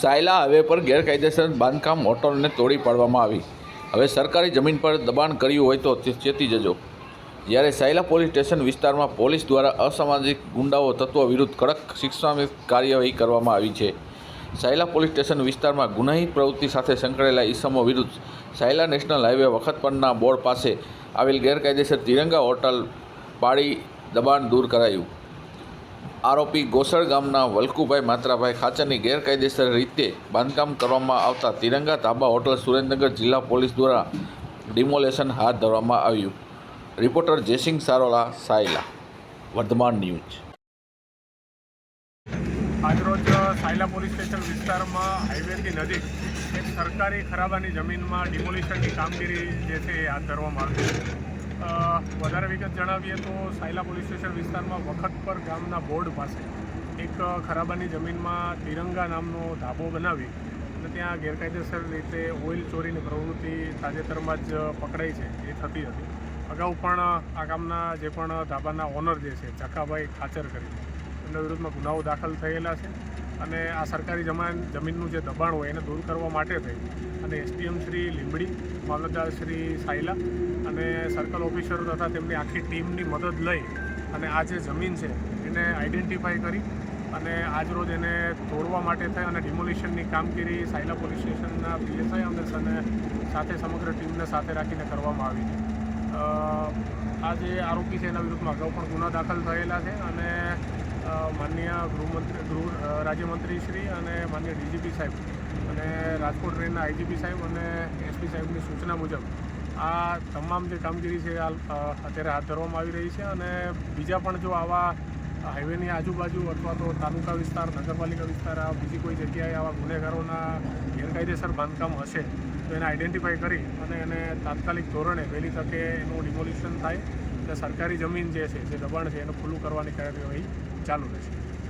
Sayla highway પર ગેરકાયદેસર બાંધકામ હોટલને તોડી પાડવામાં આવી. હવે સરકારી જમીન પર દબાણ કર્યું હોય તો ચેતી જજો. જ્યારે સાયલા પોલીસ સ્ટેશન વિસ્તારમાં પોલીસ દ્વારા અસામાજિક ગુંડાઓ તત્વો વિરુદ્ધ કડક શિક્ષાત્મક કાર્યવાહી કરવામાં આવી છે. સાયલા પોલીસ સ્ટેશન વિસ્તારમાં ગુનાહિત પ્રવૃત્તિ સાથે સંકળાયેલા ઈસમો વિરુદ્ધ સાયલા નેશનલ હાઈવે વખત પરના બોર્ડ પાસે આવેલ ગેરકાયદેસર તિરંગા હોટલ પાડી દબાણ દૂર કરાયું. આરોપી ગોસળ ગામના વલ્કુભાઈ માત્રાભાઈ ખાચરની ગેરકાયદેસર રીતે બાંધકામ કરવામાં આવતા તિરંગા ધાબા હોટલ સુરેન્દ્રનગર જિલ્લા પોલીસ દ્વારા ડિમોલેશન હાથ ધરવામાં આવ્યું. રિપોર્ટર જયસિંહ સારોલા, સાયલા. વર્ધમાન ન્યૂઝ. આજરોજ સાયલા પોલીસ સ્ટેશન વિસ્તારમાં હાઈવેથી નજીક એક સરકારી ખરાબાની જમીનમાં ડિમોલિશનની કામગીરી જે છે એ હાથ ધરવામાં આવી છે. વધારે વિગત જણાવીએ તો સાયલા પોલીસ સ્ટેશન વિસ્તારમાં વખતપર ગામના બોર્ડ પાસે એક ખરાબાની જમીનમાં તિરંગા નામનો ધાબો બનાવી અને ત્યાં ગેરકાયદેસર રીતે ઓઇલ ચોરીની પ્રવૃત્તિ તાજેતરમાં જ પકડાઈ છે, એ થતી હતી. અગાઉ પણ આ ગામના જે પણ ધાબાના ઓનર જે છે ચકાભાઈ ખાચર કરી એમના વિરુદ્ધમાં ગુનાઓ દાખલ થયેલા છે. અને આ સરકારી જમાન જમીનનું જે દબાણ હોય એને દૂર કરવા માટે થઈ. અને એસડીએમ શ્રી લીંબડી, મામલતદાર શ્રી સાયલા અને સર્કલ ઓફિસરો તથા તેમની આખી ટીમની મદદ લઈ અને આ જે જમીન છે એને આઈડેન્ટિફાઈ કરી અને આજરોજ એને તોડવા માટે થઈ અને ડિમોલિશનની કામગીરી સાયલા પોલીસ સ્ટેશનના પીએસઆઈ અને સાથે સમગ્ર ટીમને સાથે રાખીને કરવામાં આવી છે. આ જે આરોપી છે એના વિરુદ્ધમાં અગાઉ પણ ગુના દાખલ થયેલા છે અને અ, માનનીય ગૃહમંત્રી ગૃહ રાજ્યમંત્રી શ્રી અને માનનીય ડીજીપી સાહેબ અને રાજકોટ ટ્રેનના આઈજીપી સાહેબ અને એસપી સાહેબની સૂચના મુજબ આ તમામ જે કામગીરી છે અત્યારે હાથ ધરવામાં આવી રહી છે અને બીજા પણ જો આવા હાઈવેની આજુબાજુ અથવા તો તાલુકા વિસ્તાર નગરપાલિકા વિસ્તાર આ બીજી કોઈ જગ્યાએ આવા ગુનેગારોના ગેરકાયદેસર બાંધકામ હશે તો એને આઈડેન્ટિફાઈ કરી અને એને તાત્કાલિક ધોરણે વહેલી તકે એનું ડિમોલિશન થાય. અને સરકારી જમીન જે છે જે દબાણ છે એનું ખુલ્લું કરવાની કાર્યવાહી ચાલુ રહેશે.